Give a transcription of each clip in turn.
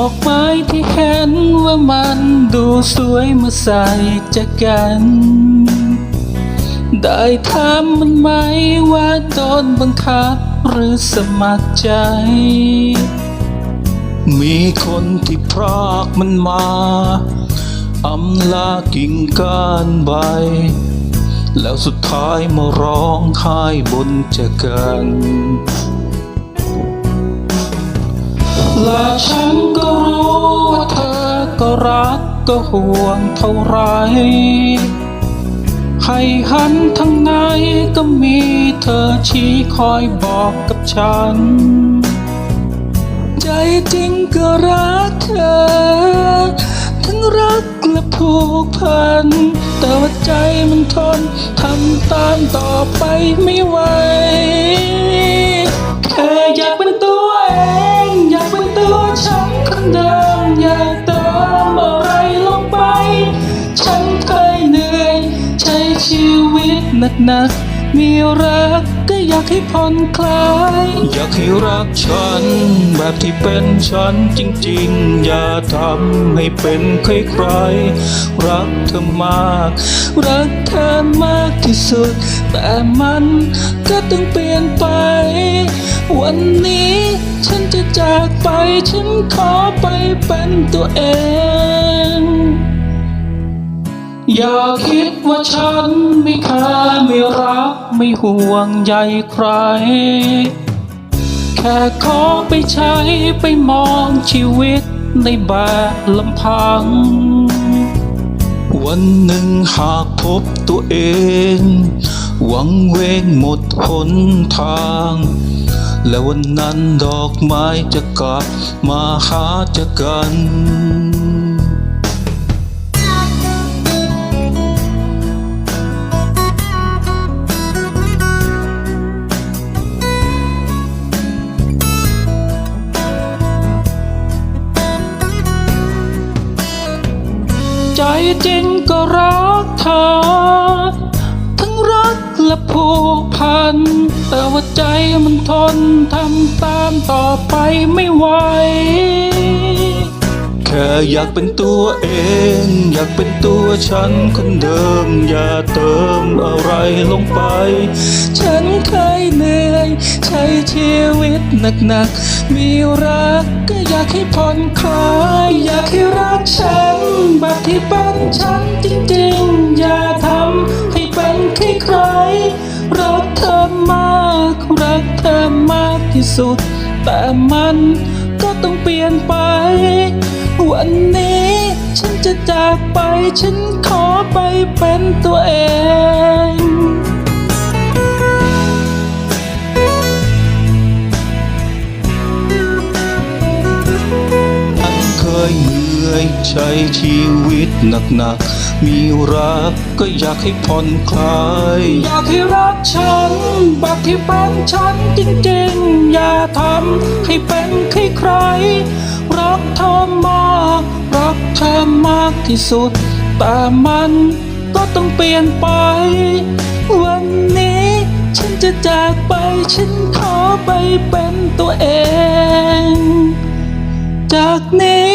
ออกไม้ที่เห็นว่ามันดูสวยเมื่อใส่จะกัน ได้ถามมันไหมว่าโดนบังคับหรือสมัครใจ มีคนที่พรากมันมาอำลากิ่งก้านใบ แล้วสุดท้ายมาร้องไห้บนจะกัน และฉันก็รู้ว่าเธอก็รักก็ห่วงเท่าไรให้หันทางไหนก็มีเธอชี้คอยบอกกับฉัน ใจจริงก็รักเธอ ทั้งรักและผูกพัน แต่ว่าใจมันทนทำตามต่อไปไม่ไหว วิตหนักมีรักก็อยากให้ผ่อนคลาย อยากให้รักฉัน แบบที่เป็นฉันจริงๆ อย่าทำให้เป็นใครๆรักเธอมาก รักเธอมากที่สุด แต่มันก็ต้องเปลี่ยนไป วันนี้ฉันจะจากไป ฉันขอไปเป็นตัวเอง อย่าคิดว่าฉันไม่แคร์ไม่รัก ไม่ห่วงใยใคร แค่ขอไปใช้ไปมองชีวิตในแบบลำพัง วันหนึ่งหากพบตัวเอง หวังเวงหมดหนทาง และวันนั้นดอกไม้จะกลับมาหาจะกัน จจริงก็รักเธอ ทั้งรักและผูกพัน แต่ว่าใจมันทนทำตามต่อไปไม่ไหว แค่อยากเป็นตัวเอง อยากเป็นตัวฉันคนเดิม อย่าเติมอะไรลงไป ฉันเคยเหนื่อย ใช้ชีวิตหนักๆ มีรัก ก็อยากให้ผ่อนคลาย อยากให้รักฉันแบบที่เป็นฉันจริงๆ อย่าทำให้เป็นใครๆรักเธอมากรักเธอมากที่สุด แต่มันก็ต้องเปลี่ยนไป วันนี้ฉันจะจากไป ฉันขอไปเป็นตัวเอง ยเหนื่อยใช้ชีวิตหนักๆมีรักก็อยากให้ผ่อนคลาย อยากให้รักฉันแบบที่เป็นฉันจริงๆ อย่าทำให้เป็นใครๆรักเธอมากรักเธอมากที่สุด แต่มันก็ต้องเปลี่ยนไป วันนี้ฉันจะจากไปฉันขอไปเป็นตัวเอง จากนี้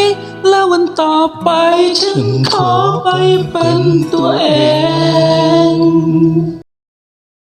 และวันต่อไปฉันขอไปเป็นตัวเอง